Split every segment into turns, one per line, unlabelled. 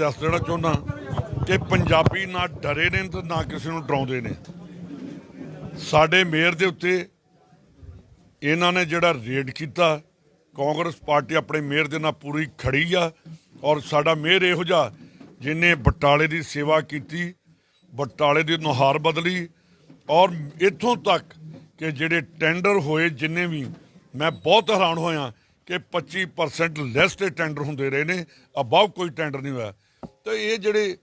ਦੱਸ ਦੇਣਾ ਚਾਹੁੰਦਾ ਕਿ ਪੰਜਾਬੀ ਨਾ ਡਰੇ ਨੇ ਤੇ ਨਾ ਕਿਸੇ ਨੂੰ ਡਰਾਉਂਦੇ ਨੇ। ਸਾਡੇ ਮੇਅਰ ਦੇ ਉੱਤੇ ਇਹਨਾਂ ਨੇ ਜਿਹੜਾ ਰੇਡ ਕੀਤਾ, ਕਾਂਗਰਸ ਪਾਰਟੀ ਆਪਣੇ ਮੇਅਰ ਦੇ ਨਾਲ ਪੂਰੀ ਖੜੀ ਆ ਔਰ ਸਾਡਾ ਮੇਅਰ ਇਹੋ ਜਿਹਾ ਜਿਨੇ ਬਟਾਲੇ ਦੀ ਸੇਵਾ ਕੀਤੀ, ਬਟਾਲੇ ਦੀ ਨੁਹਾਰ ਬਦਲੀ ਔਰ ਇੱਥੋਂ ਤੱਕ ਕਿ ਜਿਹੜੇ ਟੈਂਡਰ ਹੋਏ ਜਿੰਨੇ ਵੀ, ਮੈਂ ਬਹੁਤ ਹੈਰਾਨ ਹੋਇਆ ਕਿ 25% ਲੈਸ ਤੇ ਟੈਂਡਰ ਹੁੰਦੇ ਰਹੇ ਨੇ ਅਬਵ ਕੋਈ ਟੈਂਡਰ ਨਹੀਂ ਹੋਇਆ। ਤਾਂ ਇਹ ਜਿਹੜੇ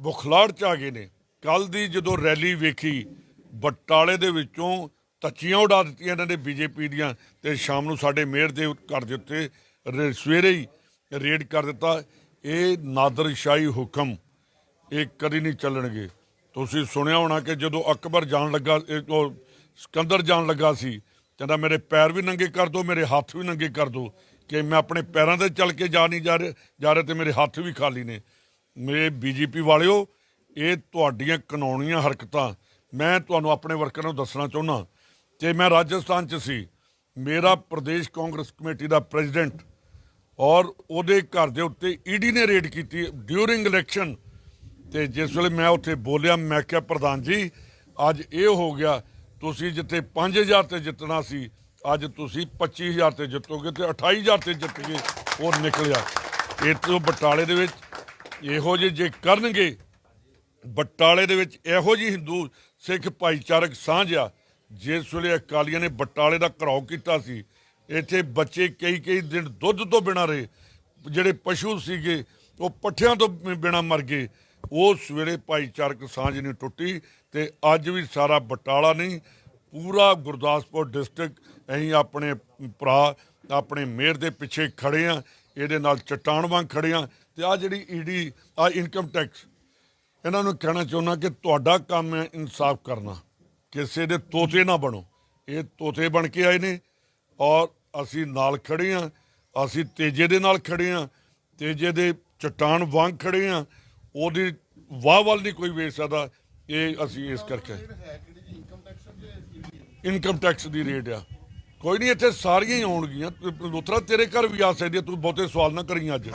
ਬੁਖਲਾੜ ਚ ਆ ਗਏ ਨੇ ਕੱਲ ਦੀ ਜਦੋਂ ਰੈਲੀ ਵੇਖੀ, ਬਟਾਲੇ ਦੇ ਵਿੱਚੋਂ ਤੱਚੀਆਂ ਉਡਾ ਦਿੱਤੀਆਂ ਇਹਨਾਂ ਨੇ ਬੀਜੇਪੀ ਦੀਆਂ ਤੇ ਸ਼ਾਮ ਨੂੰ ਸਾਡੇ ਮੇਅਰ ਦੇ ਘਰ ਦੇ ਉੱਤੇ ਰੇ- ਸਵੇਰੇ ਹੀ ਰੇਡ ਕਰ ਦਿੱਤਾ। ਇਹ ਨਾਦਰਸ਼ਾਹੀ ਹੁਕਮ ਇਹ ਕਦੀ ਨਹੀਂ ਚੱਲਣਗੇ। ਤੁਸੀਂ ਸੁਣਿਆ ਹੋਣਾ ਕਿ ਜਦੋਂ ਅਕਬਰ ਜਾਣ ਲੱਗਾ, ਇਹ ਉਹ ਸਿਕੰਦਰ ਜਾਣ ਲੱਗਾ ਸੀ, ਕਹਿੰਦਾ ਮੇਰੇ ਪੈਰ ਵੀ ਨੰਗੇ ਕਰ ਦਿਓ ਮੇਰੇ ਹੱਥ ਵੀ ਨੰਗੇ ਕਰ ਦਿਓ ਕਿ ਮੈਂ ਆਪਣੇ ਪੈਰਾਂ ਤੇ ਚੱਲ ਕੇ ਜਾ ਨਹੀਂ ਜਾ ਰਿਹਾ ਜਾ ਰਿਹਾ ਤੇ ਮੇਰੇ ਹੱਥ ਵੀ ਖਾਲੀ ਨੇ। ਮੇਰੇ ਬੀਜੇਪੀ ਵਾਲਿਓ, ਇਹ ਤੁਹਾਡੀਆਂ ਕਾਨੂੰਨੀਆਂ ਹਰਕਤਾਂ, ਮੈਂ ਤੁਹਾਨੂੰ ਆਪਣੇ ਵਰਕਰਾਂ ਨੂੰ ਦੱਸਣਾ ਚਾਹੁੰਦਾ। ਕਿ ਮੈਂ ਰਾਜਸਥਾਨ 'ਚ ਸੀ, ਮੇਰਾ ਪ੍ਰਦੇਸ਼ ਕਾਂਗਰਸ ਕਮੇਟੀ ਦਾ ਪ੍ਰੈਜ਼ੀਡੈਂਟ ਔਰ ਉਹਦੇ ਘਰ ਦੇ ਉੱਤੇ ਈਡੀ ਨੇ ਰੇਡ ਕੀਤੀ ਡਿਊਰਿੰਗ ਇਲੈਕਸ਼ਨ। ਤੇ ਜਿਸ ਵੇਲੇ ਮੈਂ ਉੱਥੇ ਬੋਲਿਆ, ਮੈਂ ਕਿਹਾ, ਪ੍ਰਧਾਨ ਜੀ, ਅੱਜ ਇਹ ਹੋ ਗਿਆ, ਤੁਸੀਂ ਜਿੱਥੇ 5000 ਤੇ ਜਿੱਤਣਾ ਸੀ, ਅੱਜ ਤੁਸੀਂ 25000 ਤੇ ਜਿੱਤੋਗੇ ਤੇ 28000 ਤੇ ਜਿੱਤ ਗਏ ਉਹ ਨਿਕਲਿਆ। ਇੱਥੋਂ ਬਟਾਲੇ ਦੇ ਵਿੱਚ ਇਹੋ ਜਿਹੇ ਜੇ ਕਰਨਗੇ, ਬਟਾਲੇ ਦੇ ਵਿੱਚ ਇਹੋ ਜਿਹੀ ਹਿੰਦੂ ਸਿੱਖ ਭਾਈਚਾਰਕ ਸਾਂਝ ਆ, ਜਿਸ ਵੇਲੇ ਅਕਾਲੀਆਂ ਨੇ ਬਟਾਲੇ ਦਾ ਘਰਾਓ ਕੀਤਾ ਸੀ, ਇੱਥੇ ਬੱਚੇ ਕਈ ਕਈ ਦਿਨ ਦੁੱਧ ਤੋਂ ਬਿਨਾਂ ਰਹੇ, ਜਿਹੜੇ ਪਸ਼ੂ ਸੀਗੇ, ਉਹ ਪੱਠਿਆਂ ਤੋਂ ਬਿਨਾਂ ਮਰ ਗਏ, ਉਸ ਵੇਲੇ ਭਾਈਚਾਰਕ ਸਾਂਝ ਨਹੀਂ ਟੁੱਟੀ ਤੇ ਅੱਜ ਵੀ ਸਾਰਾ ਬਟਾਲਾ ਨਹੀਂ, ਪੂਰਾ ਗੁਰਦਾਸਪੁਰ ਡਿਸਟ੍ਰਿਕਟ, ਅਸੀਂ ਆਪਣੇ ਭਰਾ, ਆਪਣੇ ਮੇਅਰ ਦੇ ਪਿੱਛੇ ਖੜੇ ਆ ਇਹਦੇ ਨਾਲ ਚਟਾਨ ਵਾਂਗ ਖੜੇ ਆ ਤੇ ਆ ਜਿਹੜੀ ਈਡੀ ਆ ਇਨਕਮ ਟੈਕਸ ਇਹਨਾਂ ਨੂੰ ਕਹਿਣਾ ਚਾਹੁੰਦਾ ਕਿ ਤੁਹਾਡਾ ਕੰਮ ਹੈ ਇਨਸਾਫ ਕਰਨਾ ਕਿਸੇ ਦੇ ਤੋਤੇ ਨਾ ਬਣੋ। ਇਹ ਤੋਤੇ ਬਣ ਕੇ ਆਏ ਨੇ ਔਰ ਅਸੀਂ ਨਾਲ ਖੜੇ ਆ ਅਸੀਂ ਤੇਜੇ ਦੇ ਨਾਲ ਖੜੇ ਆ ਤੇਜੇ ਦੇ ਚਟਾਨ ਵਾਂਗ ਖੜੇ ਆ ਉਹਦੀ ਵਾਹ ਵੱਲ ਨਹੀਂ ਕੋਈ ਵੇਚ ਸਕਦਾ ਇਹ ਅਸੀਂ ਇਸ ਕਰਕੇ ਇਨਕਮ ਟੈਕਸ ਦੀ ਰੇਟ ਆ। ਕੋਈ ਨਹੀਂ, ਇੱਥੇ ਸਾਰੀਆਂ ਹੀ ਆਉਣਗੀਆਂ। ਲੋਥਰਾ ਤੇਰੇ ਘਰ ਵੀ ਆ ਸਕਦੀ ਤੂੰ ਬਹੁਤੇ ਸਵਾਲ ਨਾ ਕਰੀਂ ਅੱਜ।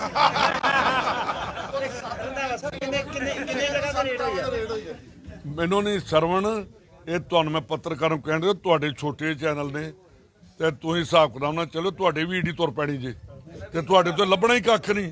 ਮੈਨੂੰ ਨਹੀਂ ਸਰਵਣ ਇਹ ਤੁਹਾਨੂੰ ਮੈਂ ਪੱਤਰਕਾਰ ਨੂੰ ਕਹਿੰਦੇ ਤੁਹਾਡੇ ਛੋਟੇ ਚੈਨਲ ਨੇ, ਤੇ ਤੁਸੀਂ ਹਿਸਾਬ ਕਰਾਉਣਾ ਚਲੋ, ਤੁਹਾਡੇ ਵੀ ਈਡੀ ਤੁਰ ਪੈਣੀ ਜੇ। ਤੇ ਤੁਹਾਡੇ ਤੋਂ ਲੱਭਣਾ ਹੀ ਕੱਖ ਨਹੀਂ।